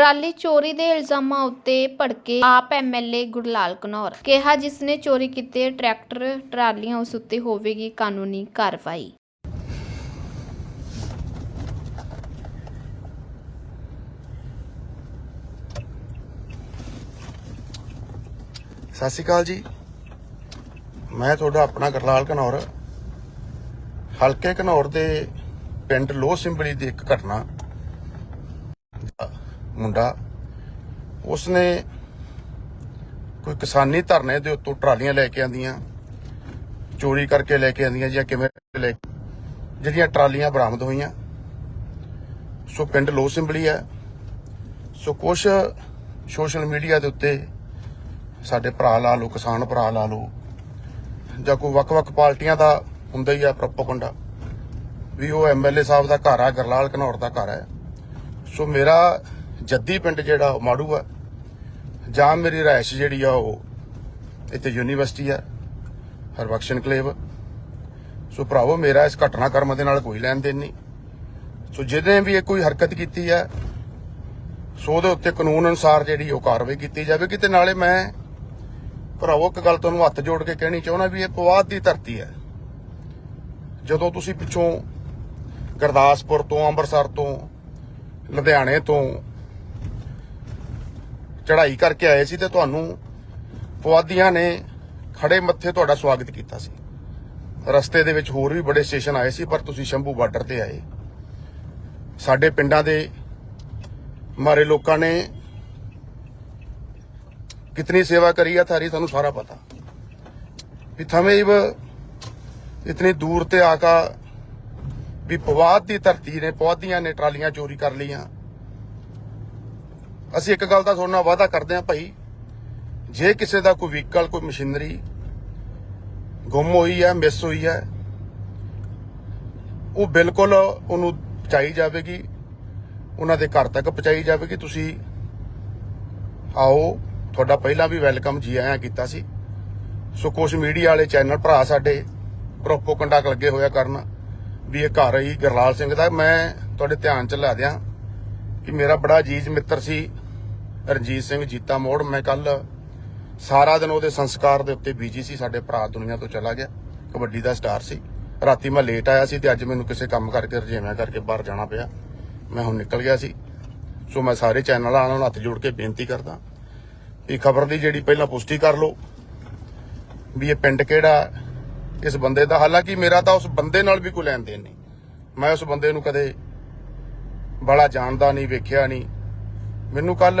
Trolley ਚੋਰੀ ਦੇ ਇਲਜ਼ਾਮਾਂ ਉੱਤੇ ਭੜਕੇ ਆਪ ਐਮਐਲਏ ਗੁਰਲਾਲ ਘਨੌਰ ਕਿਹਾ ਜਿਸ ਨੇ ਚੋਰੀ ਕੀਤੇ ਟਰੈਕਟਰ, ਟਰਾਲੀਆਂ, ਉਸ ਉੱਤੇ ਹੋਵੇਗੀ ਕਾਨੂੰਨੀ ਕਾਰਵਾਈ। ਸਤਿ ਸ਼੍ਰੀ ਅਕਾਲ ਜੀ। ਮੈਂ ਤੁਹਾਡਾ ਆਪਣਾ ਗਰਲਾਲ ਘਨੌਰ ਹਲਕੇ ਘਨੌਰ ਦੇ ਪਿੰਡ ਲੋਹ ਸਿੰਬਲੀ ਦੀ ਇੱਕ ਘਟਨਾ ਮੁੰਡਾ, ਉਸਨੇ ਕੋਈ ਕਿਸਾਨੀ ਧਰਨੇ ਦੇ ਉੱਤੋਂ ਟਰਾਲੀਆਂ ਲੈ ਕੇ ਆਂਦੀਆਂ ਚੋਰੀ ਕਰਕੇ ਲੈ ਕੇ ਆਂਦੀਆਂ ਜਾਂ ਕਿਵੇਂ ਲੈ ਜਿਹੜੀਆਂ ਟਰਾਲੀਆਂ ਬਰਾਮਦ ਹੋਈਆਂ। ਸੋ ਪਿੰਡ ਲੋਹ ਸਿੰਬਲੀ ਹੈ। ਸੋ ਕੁਛ ਸੋਸ਼ਲ ਮੀਡੀਆ ਦੇ ਉੱਤੇ ਸਾਡੇ ਭਰਾ ਲਾ ਲਓ, ਕਿਸਾਨ ਭਰਾ ਲਾ ਲਓ, ਜਾਂ ਕੋਈ ਵੱਖ-ਵੱਖ ਪਾਰਟੀਆਂ ਦਾ ਹੁੰਦਾ ਹੀ ਆ ਪ੍ਰੋਪਗੈਂਡਾ ਵੀ ਉਹ ਐਮਐਲਏ ਸਾਹਿਬ ਦਾ ਘਰ ਆ, ਗਰਲਾਲ ਘਨੌਰ ਦਾ ਘਰ ਹੈ। ਸੋ ਮੇਰਾ ਜੱਦੀ ਪਿੰਡ ਜਿਹੜਾ ਉਹ ਮਾੜੂ ਆ। ਜਾਂ ਮੇਰੀ ਰਾਇਸ਼ ਜਿਹੜੀ ਆ ਉਹ ਇੱਥੇ ਯੂਨੀਵਰਸਿਟੀ ਆ, ਹਰਬਖਸ਼ ਕਲੇਵ ਸੋ ਭਰਾਵੋ, ਮੇਰਾ ਇਸ ਘਟਨਾ ਕਰਮ ਦੇ ਨਾਲ ਕੋਈ ਲੈਣ ਦੇਣ ਨਹੀਂ। ਸੋ ਜਿਹਨੇ ਵੀ ਇਹ ਕੋਈ ਹਰਕਤ ਕੀਤੀ ਹੈ ਸੋ ਉਹਦੇ ਉੱਤੇ ਕਾਨੂੰਨ ਅਨੁਸਾਰ ਜਿਹੜੀ ਉਹ ਕਾਰਵਾਈ ਕੀਤੀ ਜਾਵੇਗੀ ਤੇ ਨਾਲੇ ਮੈਂ, ਭਰਾਵੋ, ਇੱਕ ਗੱਲ ਤੁਹਾਨੂੰ ਹੱਥ ਜੋੜ ਕੇ ਕਹਿਣੀ ਚਾਹੁੰਦਾ ਵੀ ਇਹ ਪਵਾਦ ਦੀ ਧਰਤੀ ਹੈ ਜਦੋਂ ਤੁਸੀਂ ਪਿੱਛੋਂ ਗੁਰਦਾਸਪੁਰ ਤੋਂ, ਅੰਮ੍ਰਿਤਸਰ ਤੋਂ, ਲੁਧਿਆਣੇ ਤੋਂ ਚੜ੍ਹਾਈ ਕਰਕੇ ਆਏ ਸੀ ਤੇ ਤੁਹਾਨੂੰ ਪਵਾਦੀਆਂ ਨੇ ਖੜੇ ਮੱਥੇ ਤੁਹਾਡਾ ਸਵਾਗਤ ਕੀਤਾ ਸੀ ਰਸਤੇ ਦੇ ਵਿੱਚ ਹੋਰ ਵੀ ਬੜੇ ਸਟੇਸ਼ਨ ਆਏ ਸੀ ਪਰ ਤੁਸੀਂ ਸ਼ੰਭੂ ਬਾਰਡਰ ਤੇ ਆਏ ਸਾਡੇ ਪਿੰਡਾਂ ਦੇ ਮਾਰੇ ਲੋਕਾਂ ਨੇ कितनी सेवा करी है थारी थानू सारा पता भी थमें इव इतनी दूर ते आका ਵੀ ਪਵਾਦ ਦੀ ਧਰਤੀ ਨੇ ਪੌਦੀਆਂ ਨੇ ਟਰਾਲੀਆਂ ਚੋਰੀ ਕਰ ਲਈਆਂ ਅਸੀਂ ਇੱਕ ਗੱਲ ਦਾ ਤੁਹਾਡੇ ਨਾਲ ਵਾਅਦਾ ਕਰਦੇ ਹਾਂ ਭਾਈ, ਜੇ ਕਿਸੇ ਦਾ ਕੋਈ ਵਹੀਕਲ, ਕੋਈ ਮਸ਼ੀਨਰੀ ਗੁੰਮ ਹੋਈ ਹੈ, ਮਿਸ ਹੋਈ ਹੈ, ਉਹ ਬਿਲਕੁਲ ਉਹਨੂੰ ਪਹੁੰਚਾਈ ਜਾਵੇਗੀ, ਉਹਨਾਂ ਦੇ ਘਰ ਤੱਕ ਪਹੁੰਚਾਈ ਜਾਵੇਗੀ, ਤੁਸੀਂ ਆਓ, ਤੁਹਾਡਾ ਪਹਿਲਾਂ ਵੀ ਵੈਲਕਮ ਜੀ ਆਇਆਂ ਕੀਤਾ ਸੀ। ਸੋ ਕੁਝ ਮੀਡੀਆ ਵਾਲੇ ਚੈਨਲ ਭਰਾ ਸਾਡੇ ਪ੍ਰੋਪੋਗੰਡਾ ਲੱਗੇ ਹੋਇਆ ਕਰਨ, ਵੀ ਇਹ ਘਰ ਹੀ ਗਰਲਾਲ ਸਿੰਘ ਦਾ। ਮੈਂ ਤੁਹਾਡੇ ਧਿਆਨ ਚ ਲਾ ਦਿਆਂ ਕਿ ਮੇਰਾ ਬੜਾ ਅਜੀਜ਼ ਮਿੱਤਰ ਸੀ ਰਣਜੀਤ ਸਿੰਘ ਜੀਤਾ ਮੋੜ, ਮੈਂ ਕੱਲ ਸਾਰਾ ਦਿਨ ਉਹਦੇ ਸੰਸਕਾਰ ਦੇ ਉੱਤੇ ਬੀਜੀ ਸੀ, ਸਾਡੇ ਭਰਾ ਦੁਨੀਆ ਤੋਂ ਚਲਾ ਗਿਆ। ਕਬੱਡੀ ਦਾ ਸਟਾਰ ਸੀ। ਰਾਤੀ ਮੈਂ ਲੇਟ ਆਇਆ ਸੀ ਤੇ ਅੱਜ ਮੈਨੂੰ ਕਿਸੇ ਕੰਮ ਕਰਕੇ ਰਜੇਵੇਂ ਕਰਕੇ ਬਾਹਰ ਜਾਣਾ ਪਿਆ। ਮੈਂ ਹੁਣ ਨਿਕਲ ਗਿਆ ਸੀ। ਸੋ ਮੈਂ ਸਾਰੇ ਚੈਨਲਾਂ ਨੂੰ ਹੱਥ ਜੋੜ ਕੇ ਬੇਨਤੀ ਕਰਦਾ ਵੀ ਖਬਰ ਦੀ ਜਿਹੜੀ ਪਹਿਲਾਂ ਪੁਸ਼ਟੀ ਕਰ ਲਓ ਵੀ ਇਹ ਪਿੰਡ ਕਿਹੜਾ, ਇਸ ਬੰਦੇ ਦਾ। ਹਾਲਾਂਕਿ ਮੇਰਾ ਤਾਂ ਉਸ ਬੰਦੇ ਨਾਲ ਵੀ ਕੋਈ ਲੈਣ ਦੇਣ ਨਹੀਂ। ਮੈਂ ਉਸ ਬੰਦੇ ਨੂੰ ਕਦੇ ਬੜਾ ਜਾਣਦਾ ਨਹੀਂ, ਵੇਖਿਆ ਨਹੀਂ। ਮੈਨੂੰ ਕੱਲ